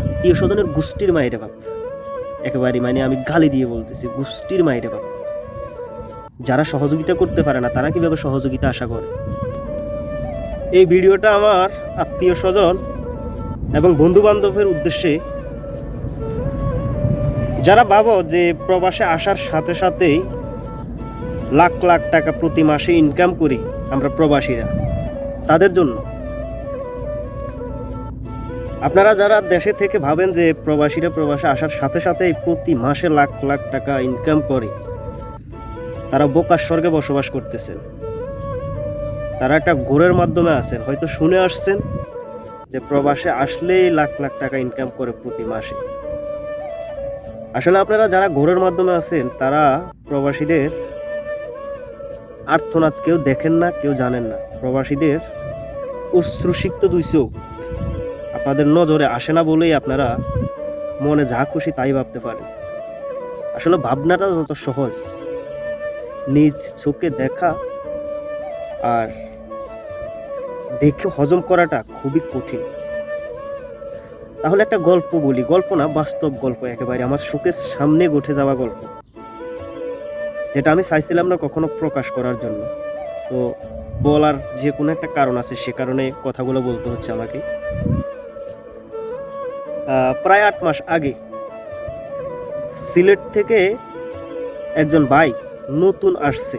আত্মীয় স্বজনের গোষ্ঠীর মায়েরে বাপ। একেবারে মানে আমি গালি দিয়ে বলতেছি, গোষ্ঠীর মায়েরে বাপ। যারা সহযোগিতা করতে পারে না, তারা কীভাবে সহযোগিতা আশা করে? এই ভিডিওটা আমার আত্মীয় স্বজন এবং বন্ধু বান্ধবের উদ্দেশ্যে। যারা ভাবো যে প্রবাসে আসার সাথে সাথেই লাখ লাখ টাকা প্রতি মাসে ইনকাম করি আমরা প্রবাসীরা, তাদের জন্য। আপনারা যারা দেশে থেকে ভাবেন যে প্রবাসীরা প্রবাসে আসার সাথে সাথে প্রতি মাসে লাখ লাখ টাকা ইনকাম করে, তারা বোকার স্বর্গে বসবাস করতেছেন। তারা একটা ঘোরের মাধ্যমে আছেন, হয়তো শুনে আসছেন যে প্রবাসে আসলেই লাখ লাখ টাকা ইনকাম করে প্রতি মাসে। আসলে আপনারা যারা ঘোরের মাধ্যমে আছেন, তারা প্রবাসীদের আর্থনাদ কেউ দেখেন না, কেউ জানেন না। প্রবাসীদের অশ্রুসিক্ত দুই চোখ। আপনাদের নজরে আসে না বলেই আপনারা মনে যা খুশি তাই ভাবতে পারেন। আসলে ভাবনাটা যত সহজ, নিজ চোখে দেখা আর দেখে হজম করাটা খুবই কঠিন। তাহলে একটা গল্প বলি, গল্প না, বাস্তব গল্প একেবারে, আমার চোখের সামনে ঘটে যাওয়া গল্প। যেটা আমি চাইছিলাম না কখনো প্রকাশ করার জন্য। তো বলার যে কোনো একটা কারণ আছে, সে কারণে কথাগুলো বলতে হচ্ছে আমাকে। প্রায় আট মাস আগে সিলেট থেকে একজন ভাই নতুন আসছে।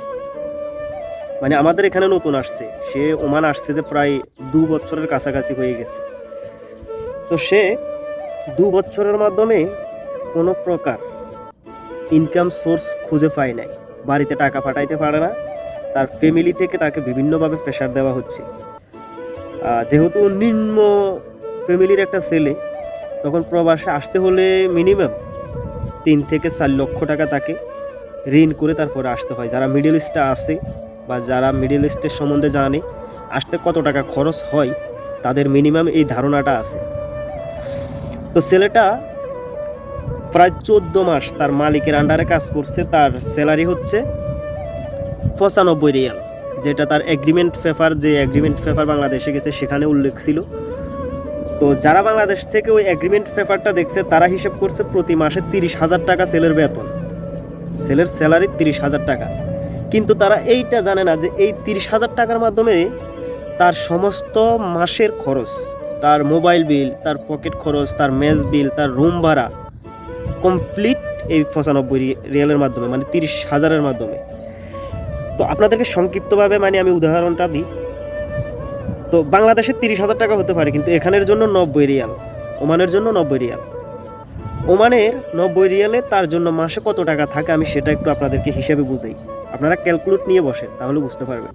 মানে আমাদের এখানে নতুন আসছে। সে ওমান আসছে যে প্রায় দু বছরের কাছাকাছি হয়ে গেছে। তো সে দু বছরের মাধ্যমে কোনো প্রকার ইনকাম সোর্স খুঁজে পায় নাই। বাড়িতে টাকা পাঠাইতে পারে না। তার ফ্যামিলি থেকে তাকে বিভিন্নভাবে প্রেশার দেওয়া হচ্ছে। যেহেতু নিম্ন ফ্যামিলির একটা ছেলে তখন প্রবাসে আসতে হলে মিনিমাম তিন থেকে চার লক্ষ টাকা তাকে ঋণ করে তারপরে আসতে হয়। যারা মিডল ইস্টে আসে বা যারা মিডল ইস্টের সম্বন্ধে জানে, আসতে কত টাকা খরচ হয়, তাদের মিনিমাম এই ধারণাটা আছে। তো ছেলেটা প্রায় চোদ্দ মাস তার মালিকের আন্ডারে কাজ করছে, তার স্যালারি হচ্ছে পঁচানব্বই রিয়াল, যেটা তার এগ্রিমেন্ট পেপার যে এগ্রিমেন্ট পেপার বাংলাদেশে গেছে সেখানে উল্লেখ ছিল। তো যারা বাংলাদেশ থেকে ওই এগ্রিমেন্ট পেপারটা দেখছে, তারা হিসেব করছে প্রতি মাসে তিরিশ হাজার টাকা সেলের বেতন। সেলের স্যালারি তিরিশ হাজার টাকা। কিন্তু তারা এইটা জানে না যে এই তিরিশ হাজার টাকার মাধ্যমে তার সমস্ত মাসের খরচ, তার মোবাইল বিল তার পকেট খরচ, তার মেস বিল তার রুম ভাড়া কমপ্লিট এই পঁচানব্বই রিয়ালের মাধ্যমে মানে তিরিশ হাজারের মাধ্যমে। তো আপনাদেরকে সংক্ষিপ্তভাবে মানে আমি উদাহরণটা দিই। তো বাংলাদেশে তিরিশ হাজার টাকা হতে পারে, কিন্তু এখানের জন্য নব্বই রিয়াল, ওমানের জন্য নব্বই রিয়াল। ওমানের নব্বই রিয়ালে তার জন্য মাসে কত টাকা থাকে আমি সেটা একটু আপনাদেরকে হিসেবে বুঝাই। আপনারা ক্যালকুলেট নিয়ে বসেন, তাহলে বুঝতে পারবেন।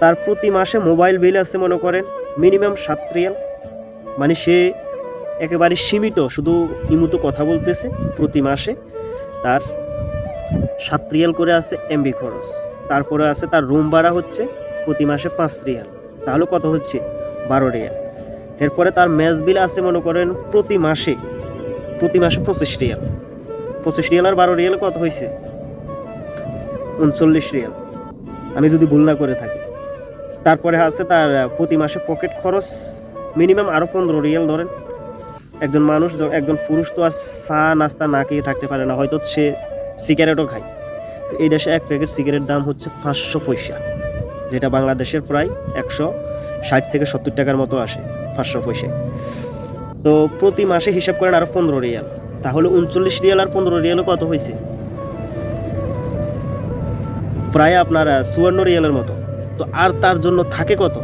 তার প্রতি মাসে মোবাইল বিল আছে মনে করেন মিনিমাম সাত রিয়াল মানে সে একেবারে সীমিত, শুধু ইমুতো কথা বলতেছে, প্রতি মাসে তার সাত রিয়াল করে আছে এমবি খরচ। তারপরে আছে তার রুম ভাড়া হচ্ছে প্রতি মাসে পাঁচ রিয়াল। তাহলে কত হচ্ছে? বারো রিয়াল। এরপরে তার ম্যাচ বিল আছে, মনে করেন, প্রতি মাসে প্রতি মাসে পঁচিশ রিয়াল। পঁচিশ রিয়াল আর বারো রিয়াল কত হয়েছে? উনচল্লিশ রিয়াল। আমি যদি ভুল না করে থাকি। তারপরে আছে তার প্রতি মাসে পকেট খরচ, মিনিমাম আরও পনেরো রিয়াল ধরেন। একজন মানুষ একজন পুরুষ তো আর চা নাস্তা না খেয়ে থাকতে পারে না, হয়তো সে সিগারেটও খায়। তো এই দেশে এক প্যাকেট সিগারেট দাম হচ্ছে পাঁচশো পয়সা। যেটা বাংলাদেশের প্রায় একশো ষাট থেকে সত্তর টাকার মতো আসে পাঁচশো পয়সা। তো প্রতি মাসে হিসাব করেন আরও পনেরো রিয়াল। তাহলে উনচল্লিশ রিয়াল আর পনেরো রিয়ালও কত হয়েছে? প্রায় আপনার চুয়ান্ন রিয়ালের মতো। তো আর তার জন্য থাকে কত?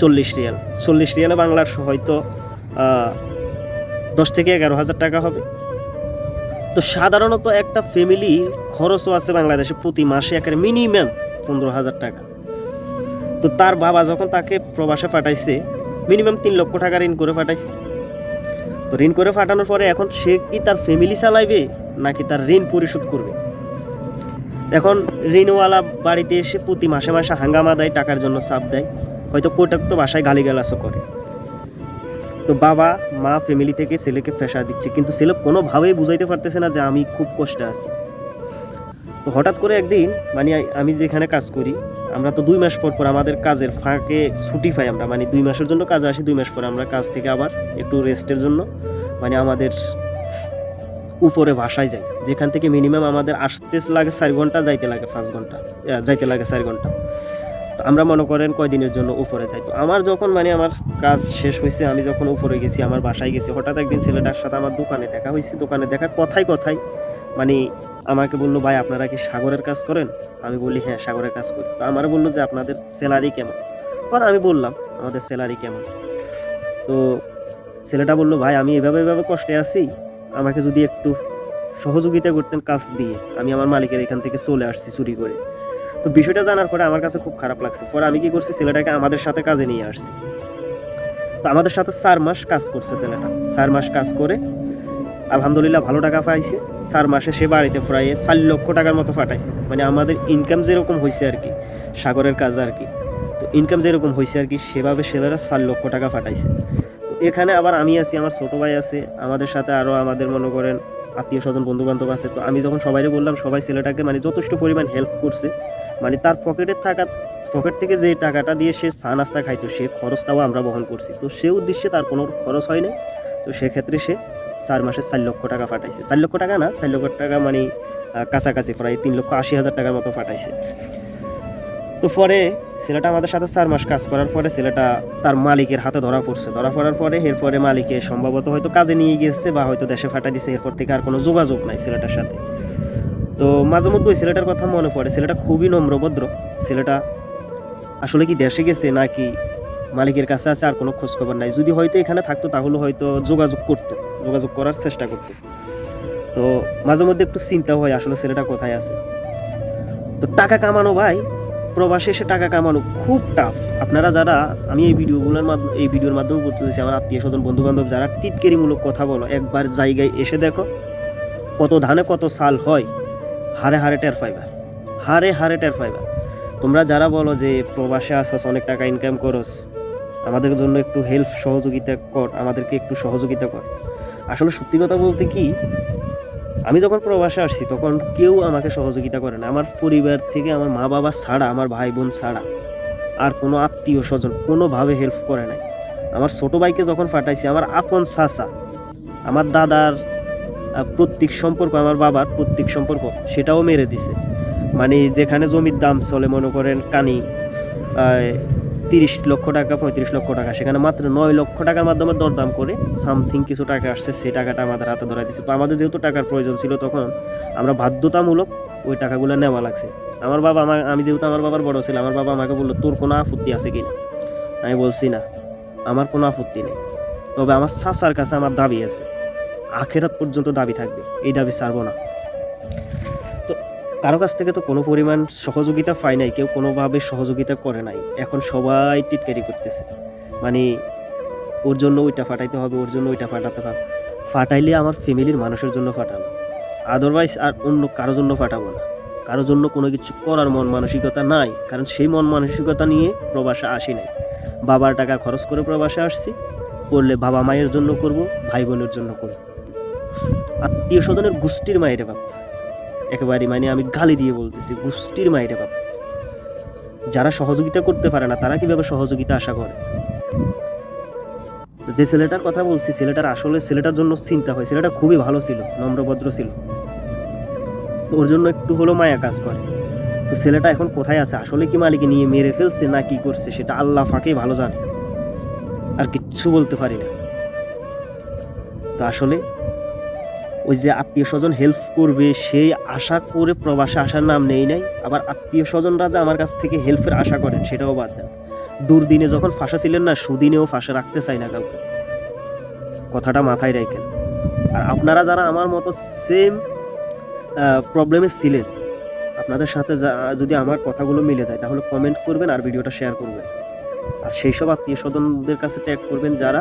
চল্লিশ রিয়াল। চল্লিশ রিয়ালে বাংলার হয়তো দশ থেকে এগারো হাজার টাকা হবে। তো সাধারণত একটা ফ্যামিলি খরচও আছে বাংলাদেশে প্রতি মাসে, একেবারে মিনিমাম পনেরো হাজার টাকা। তো তার বাবা যখন তাকে প্রবাসে পাঠাইছে মিনিমাম তিন লক্ষ টাকা ঋণ করে পাঠাইছে। তো ঋণ করে পাঠানোর পরে এখন সে কি তার ফ্যামিলি চালাইবে, নাকি তার ঋণ পরিশোধ করবে? এখন ঋণওয়ালা বাড়িতে এসে প্রতি মাসে মাসে হাঙ্গামা দেয়, টাকার জন্য চাপ দেয়। হয়তো কোটাক্ত বাসায় গালিগালাসও করে। তো বাবা, মা ফ্যামিলি থেকে ছেলেকে প্রেশার দিচ্ছে, কিন্তু ছেলে কোনোভাবেই বুঝাইতে পারতেছে না যে আমি খুব কষ্টে আছি। তো হঠাৎ করে একদিন মানে আমি যেখানে কাজ করি আমরা তো দুই মাস পর পর আমাদের কাজের ফাঁকে ছুটি পাই আমরা। মানে দুই মাসের জন্য কাজে আসি, দুই মাস পর আমরা কাজ থেকে আবার একটু রেস্টের জন্য মানে আমাদের উপরে বাসায় যাই। যেখান থেকে মিনিমাম আমাদের আসতে লাগে চার ঘণ্টা, যাইতে লাগে পাঁচ ঘণ্টা যাইতে লাগে চার ঘণ্টা। তো আমরা মনে করেন কয়দিনের জন্য উপরে যাই। তো আমার যখন মানে আমার কাজ শেষ হয়েছে আমি যখন উপরে গেছি, আমার বাসায় গেছি, হঠাৎ একদিন ছেলেটার সাথে আমার দোকানে দেখা হয়েছে দোকানে দেখা কথাই কথাই মানে আমাকে বলল, ভাই, আপনারা কি সাগরের কাজ করেন? আমি বলি হ্যাঁ সাগরের কাজ করি। তো আমার বলল যে, আপনাদের স্যালারি কেমন? পর আমি বললাম, আমাদের স্যালারি কেমন? তো ছেলেটা বলল, ভাই, আমি এভাবে এভাবে কষ্টে আছি। আমাকে যদি একটু সহযোগিতা করতেন কাজ দিয়ে, আমি আমার মালিকের এখান থেকে চলে আসছি চুরি করে। তো বিষয়টা জানার পরে আমার কাছে খুব খারাপ লাগছে। পরে আমি কি করছি, ছেলেটাকে আমাদের সাথে কাজে নিয়ে আসছি। তো আমাদের সাথে চার মাস কাজ করছে ছেলেটা। চার মাস কাজ করে আলহামদুলিল্লাহ ভালো টাকা পাইছে। চার মাসে সে বাড়িতে প্রায় চার লক্ষ টাকার মতো পাঠাইছে। মানে আমাদের ইনকাম যেরকম হয়েছে আর কি, সাগরের কাজ আর কি, তো ইনকাম যেরকম হয়েছে আর কি, সেভাবে ছেলেরা চার লক্ষ টাকা পাঠাইছে। তো এখানে আবার আমি আছি, আমার ছোটো ভাই আছে, আমাদের সাথে আরও আমাদের মনে করেন আত্মীয় স্বজন বন্ধু বান্ধব আছে, তো আমি যখন সবাইকে বললাম, সবাই ছেলেটাকে মানে যথেষ্ট পরিমাণ হেল্প করছে। মানে তার পকেটে থাকা পকেট থেকে যে টাকাটা দিয়ে সে চা নাস্তা খাইতো, সে খরচটাও আমরা বহন করছি। তো সে উদ্দেশ্যে তার কোনো খরচ হয় নাই। তো সেক্ষেত্রে সে চার মাসে চার লক্ষ টাকা পাঠাইছে। চার লক্ষ টাকা না, চার লক্ষ টাকা মানে কাছাকাছি প্রায় তিন লক্ষ আশি হাজার টাকার মতো পাঠাইছে। তো পরে ছেলেটা আমাদের সাথে চার মাস কাজ করার পরে ছেলেটা তার মালিকের হাতে ধরা পড়ছে। ধরা পড়ার পরে এরপরে মালিকে সম্ভবত হয়তো কাজে নিয়ে গেছে বা হয়তো দেশে ফাটা দিছে এরপর থেকে আর কোনো যোগাযোগ নাই ছেলেটার সাথে। তো মাঝে মধ্যে ওই ছেলেটার কথা মনে পড়ে। ছেলেটা খুবই নম্রভদ্র ছেলেটা আসলে কি দেশে গেছে নাকি মালিকের কাছে আছে আর কোনো খোঁজখবর নাই? যদি হয়তো এখানে থাকতো তাহলে হয়তো যোগাযোগ করতো। যোগাযোগ করার চেষ্টা করতো। তো মাঝে মধ্যে একটু চিন্তা হয়, আসলে ছেলেটা কোথায় আছে? তো টাকা কামানো ভাই, প্রবাসে এসে টাকা কামানো খুব টাফ আপনারা যারা, আমি এই ভিডিওগুলোর মাধ্যমে, এই ভিডিওর মাধ্যমে বলতে চাইছি, আমার আত্মীয় স্বজন বন্ধু বান্ধব যারা টিটকেরিমূলক কথা বলো, একবার জায়গায় এসে দেখো, কত ধানে কত সাল হয় হারে হারে টের পাইবা। হারে হারে টের পাইবা। তোমরা যারা বলো যে প্রবাসে আসছ অনেক টাকা ইনকাম করস আমাদের জন্য একটু হেল্প সহযোগিতা কর, আমাদেরকে একটু সহযোগিতা কর। আসলে সত্যি কথা বলতে কি, আমি যখন প্রবাসে আসছি, তখন কেউ আমাকে সহযোগিতা করে না। আমার পরিবার থেকে আমার মা বাবা ছাড়া, আমার ভাই বোন ছাড়া আর কোনো আত্মীয় স্বজন কোনোভাবে হেল্প করে নাই। আমার ছোটো ভাইকে যখন ফাটাইছি আমার আপন চাচা, আমার দাদার প্রত্যেক সম্পর্ক, আমার বাবার প্রত্যেক সম্পর্ক সেটাও মেরে দিছে। মানে যেখানে জমির দাম চলে, মনে করেন কানি তিরিশ লক্ষ টাকা, পঁয়ত্রিশ লক্ষ টাকা। সেখানে মাত্র নয় লক্ষ টাকার মাধ্যমে দরদাম করে সামথিং কিছু টাকা আসছে, সেই টাকাটা আমাদের হাতে ধরা দিচ্ছে তো আমাদের যেহেতু টাকার প্রয়োজন ছিল তখন আমরা বাধ্যতামূলক ওই টাকাগুলো নেওয়া লাগছে। আমার বাবা আমার, আমি যেহেতু আমার বাবার বড় ছিল, আমার বাবা আমাকে বলল, তোর কোনো আপত্তি আছে কি না? আমি বলছি, না, আমার কোনো আপত্তি নেই। তবে আমার চাচার কাছে আমার দাবি আছে। আখেরাত পর্যন্ত দাবি থাকবে। এই দাবি ছাড়বো না। কারও কাছ থেকে তো কোনো পরিমাণ সহযোগিতা পাই নাই, কেউ কোনোভাবে সহযোগিতা করে নাই। এখন সবাই টিটকারি করতেছে। মানে ওর জন্য ওইটা ফাটাইতে হবে, ওর জন্য ওইটা ফাটাতে হবে। ফাটাইলে আমার ফ্যামিলির মানুষের জন্য ফাটাবো। আদারওয়াইজ আর অন্য কারোর জন্য ফাটাবো না। কারোর জন্য কোনো কিছু করার মন মানসিকতা নাই, কারণ সেই মন মানসিকতা নিয়ে প্রবাসে আসি নাই। বাবার টাকা খরচ করে প্রবাসে আসছি, করলে বাবা মায়ের জন্য করব, ভাই বোনের জন্য করব। আত্মীয় স্বজনের গোষ্ঠীর মায়ের বাপ। একেবারে মানে আমি গালি দিয়ে বলতেছি, গোষ্ঠীর মায়ের বাপ। যারা সহযোগিতা করতে পারে না, তারা কীভাবে সহযোগিতা আশা করে? যে ছেলেটার কথা বলছি, ছেলেটার আসলে ছেলেটার জন্য চিন্তা হয়। ছেলেটা খুবই ভালো ছিল, নম্রভদ্র ছিল। তো ওর জন্য একটু হলো মায়া কাজ করে। তো ছেলেটা এখন কোথায় আছে? আসলে কি মালিকে নিয়ে মেরে ফেলছে না কি করছে, সেটা আল্লাহ ফাঁকেই ভালো জানে। আর কিচ্ছু বলতে পারি না। তো আসলে ওই যে আত্মীয় স্বজন হেল্প করবে, সেই আশা করে প্রবাসে আসার নাম নেই নাই। আবার আত্মীয় স্বজনরা যে আমার কাছ থেকে হেল্পের আশা করেন, সেটাও বাদ দেন। দুর্দিনে যখন ফাঁসা ছিলেন না, সুদিনেও ফাঁসা রাখতে চাই না কাউকে। কথাটা মাথায় রাখেন। আর আপনারা যারা আমার মতো সেম প্রবলেমে ছিলেন, আপনাদের সাথে যদি আমার কথাগুলো মিলে যায়, তাহলে কমেন্ট করবেন আর ভিডিওটা শেয়ার করবেন। আর সেই সব আত্মীয় স্বজনদের কাছে ট্যাগ করবেন যারা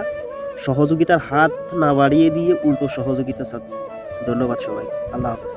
সহযোগিতার হাত না বাড়িয়ে দিয়ে উল্টো সহযোগিতা চাচ্ছে। ধন্যবাদ সবাইকে। আল্লাহ হাফেজ।